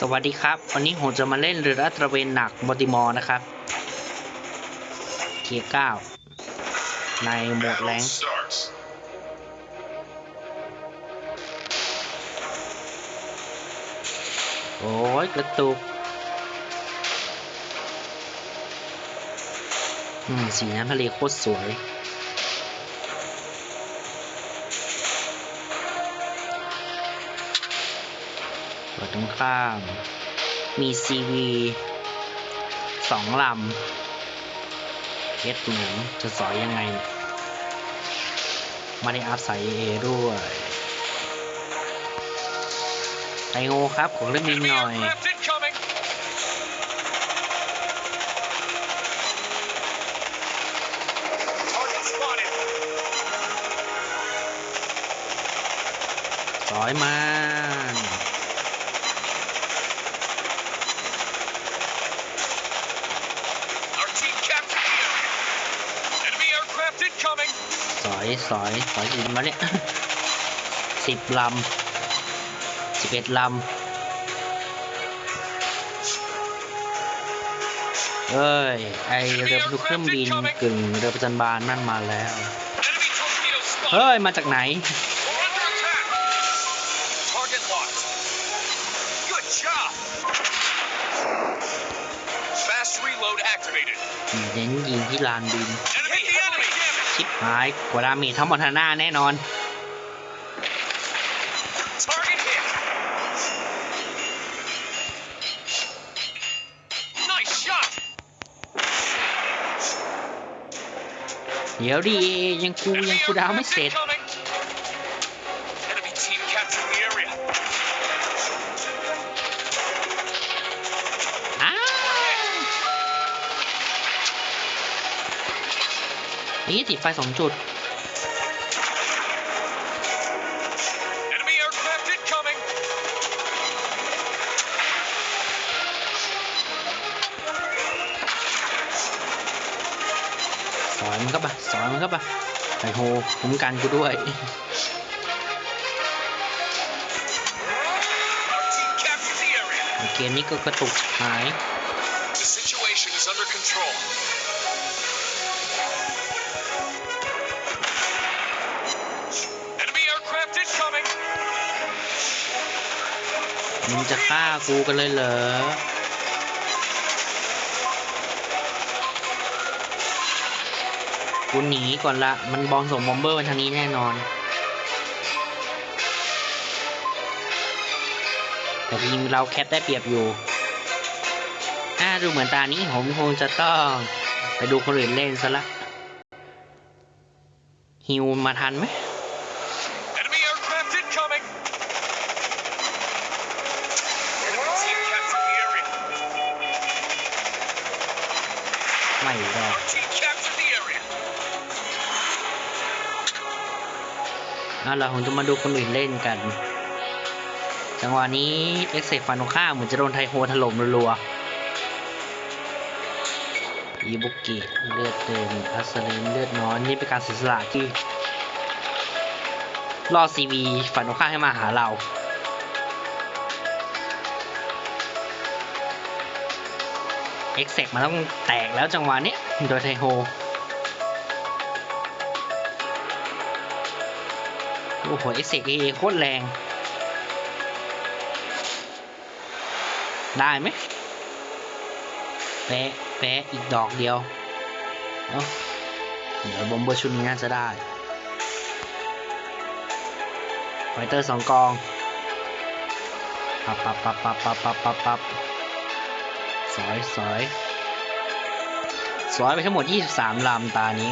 สวัสดีครับ วันนี้ผมจะมาเล่นเรือรัตระเวนหนักบอติมอร์นะครับเทียร์เก้าในโหมดแรงโอ้ยกระตุก อืม สีน้ำทะเลโคตรสวย ดตรงข้าม มีซีวีสองลำเอสเหมืองจะสอยยังไง มาได้อัพใส่เอด้วยไอโงครับ ขอเล่นนิดหน่อยสอยมัน สอยสอยสอยกี่มาเนี่ยสิบลำสิบเอ็ดลำเอ้ย ไอเรือบรรทุกเครื่องบินกึ่งเรือประจันบานนั่นมาแล้ว Enemy torpedo spotted. เฮ้ย มาจากไหน We're under attack. Target locked. Good job. Fast reload activated. เน้นยิงที่ลานบิน Enemy the enemy. Damage. ชิบหายกว่าดาเมจทั้งหมดทางหน้าแน่นอน Target hit. Nice shot. เดี๋ยวดิยังกูยังกูดาวไม่เสร็จ นี่ติดไฟสองจุด Enemy aircraft incoming. สอนมันก็ปะสอนมันก็ปะไอโฮคุ้มกันกูด้วย Our team captured the area. เกมนี้ก็กระตุกหาย มึงจะฆ่ากูกันเลยเหรอกูหนีก่อนละ มันบอลส่งบอมเบอร์มาทางนี้แน่นอน แต่ทีมเราแคปได้เปรียบอยู่ถ้าดูเหมือนตานี้ผมคงจะต้องไปดูคนอื่นเล่นซะละฮิวมาทันไหม ไม่รอด Our team captured the area. อะเราคงจะมาดูคนอื่นเล่นกัน จังหวะนี้เอ็กเซกฟันตรงข้าเหมือนจะโดนไทโฮถล่มรัวๆอีบุกิเลือดเต็มอัสลินเลือดน้อยนี่เป็นการเสียสละที่ล่อซีวีฝันตรงข้าให้มาหาเรา เอ็กเซกมันต้องแตกแล้วจังหวะนี้โดยไทโฮโอ้โหเอ็กเซกเอโคตรแรง ได้ไหมแปะแปะอีกดอกเดียวเอ้าเดี๋ยวบอมเบอร์ชุดนี้น่าจะได้ไฟเตอร์สองกอง ปับปับปับปับปับปับปับปับ สอยสอยสอยไปทั้งหมด 23 ลำตานี้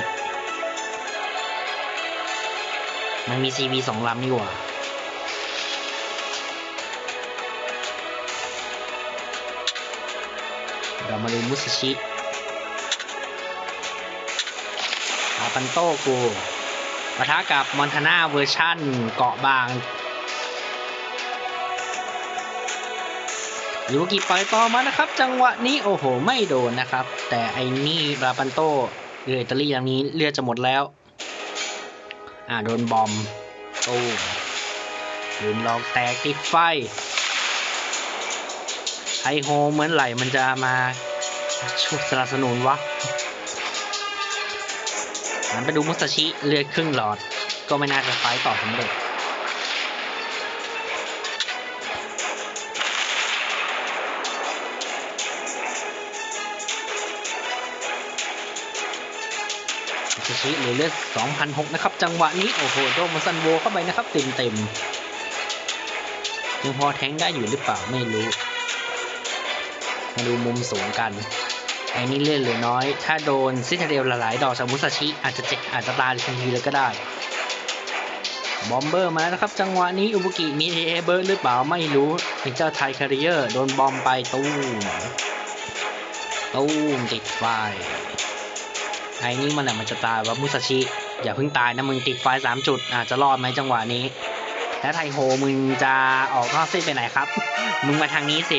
มันมี CV สองลำนี่หว่าเรามาดูมุสชิอาปันโตกูปะทะกับมอนทาน่าเวอร์ชั่นเกาะบาง ยูกิปล่อยต่อมานะครับ จังหวะนี้โอ้โห ไม่โดนนะครับ แต่ไอ้นี่ราปันโตเรืออิตาลีอย่างนี้เลือดจะหมดแล้ว อ่าโดนบอมตู้มลืมลองแตกติดไฟไอโฮเหมือนไหลมันจะมาช่วยสนับสนุนวะงั้นไปดูมุสชิเลือดครึ่งหลอด ก็ไม่น่าจะไฟต์ต่อสำเร็จ มุสชิหลือเลือด2,006 นะครับ จังหวะนี้ โอ้โหโดนมาซันโวเข้าไปนะครับ เต็มเต็มยังพอแทงได้อยู่หรือเปล่าไม่รู้ มาดูมุมสูงกันไอ้นี่เล่นหลือน้อย ถ้าโดนซิทาเดลหลายดอกจากมุสชิอาจจะเจ็บอาจจะตายทันทีเลยก็ได้ บอมเบอร์มาแล้วนะครับ จังหวะนี้อุบุกิมีเอเบิร์หรือเปล่าไม่รู้เป็นเจ้าไทยคาริเออร์โดนบอมไปตู้มตู้มติดไฟ ไอ้นี่มันแหละมันจะตายว่ามุสชิอย่าเพิ่งตายนะมึงติดไฟสามจุดอาจจะรอดไหมจังหวะนี้ แล้วไทโฮมึงจะออกนอกเส้นไปไหนครับ มึงมาทางนี้สิ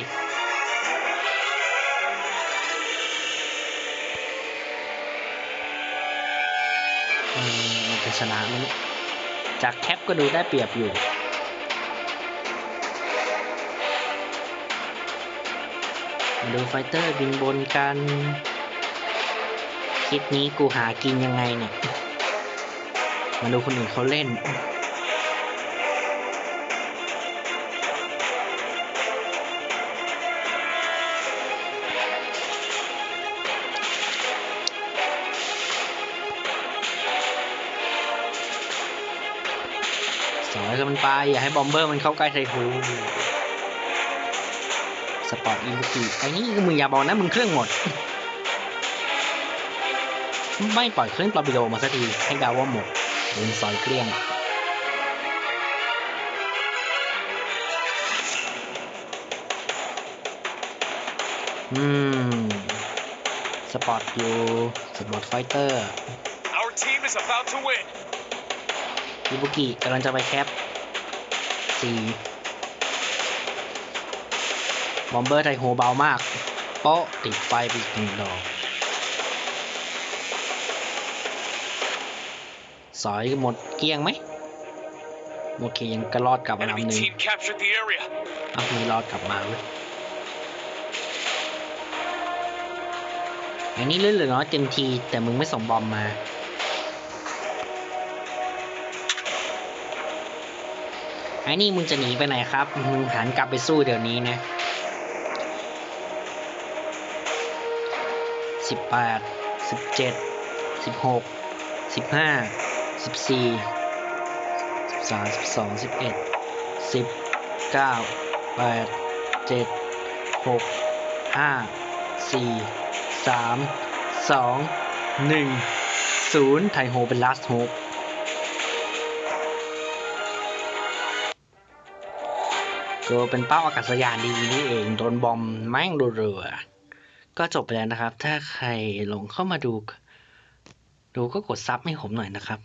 ออมันจะชนะไหมเนี่ยจากแคปก็ดูได้เปรียบอยู่มาดูไฟเตอร์บินบนกัน ลิปนี้กูหากินยังไงเนี่ย มาดูคนอื่นเขาเล่น สอยกับมันไป อย่าให้บอมเบอร์มันเข้าใกล้ไททูสปอร์ตอีบุกิไอ้นี่มึงอย่าบอกนะมึงเครื่องหมด ไม่ปล่อยเครื่องตอร์ปิโดมาสักทีให้เดาว่าหมดโดนซอยเกลี้ยงอืมสปอร์ตอยู่สปอร์ตไฟเตอร์ Our team is about to win. อิบุกิกำลังจะไปแคปสี่บอมเบอร์ไทโฮเบามาก โป๊ะติดไฟไปอีกหนึ่งดอก สอยหมดเกลี้ยงไหมโอเคยังกระรอดกลับมา Enemy ลำหนึ่ง team captured the area. อ้าวมีรอดกลับมาเว้ยอันนี้เลื่อนเหลือน้อยเต็มที แต่มึงไม่ส่งบอมมาไอ้นี่มึงจะหนีไปไหนครับ มึงหันกลับไปสู้เดี๋ยวนี้นะสิบแปดสิบเจ็ดสิบหกสิบห้า สิบสี่สิบสามสิบสองสิบเอ็ดสิบเก้าแปดเจ็ดหกห้าสี่สามสองหนึ่งศูนย์ไทโฮเป็น last hope ก็เป็นเป้าอากาศยานดีนี่เอง โดนบอมแม่งเรือก็จบไปแล้วนะครับ ถ้าใครหลงเข้ามาดู ดูก็กดซับให้ผมหน่อยนะครับ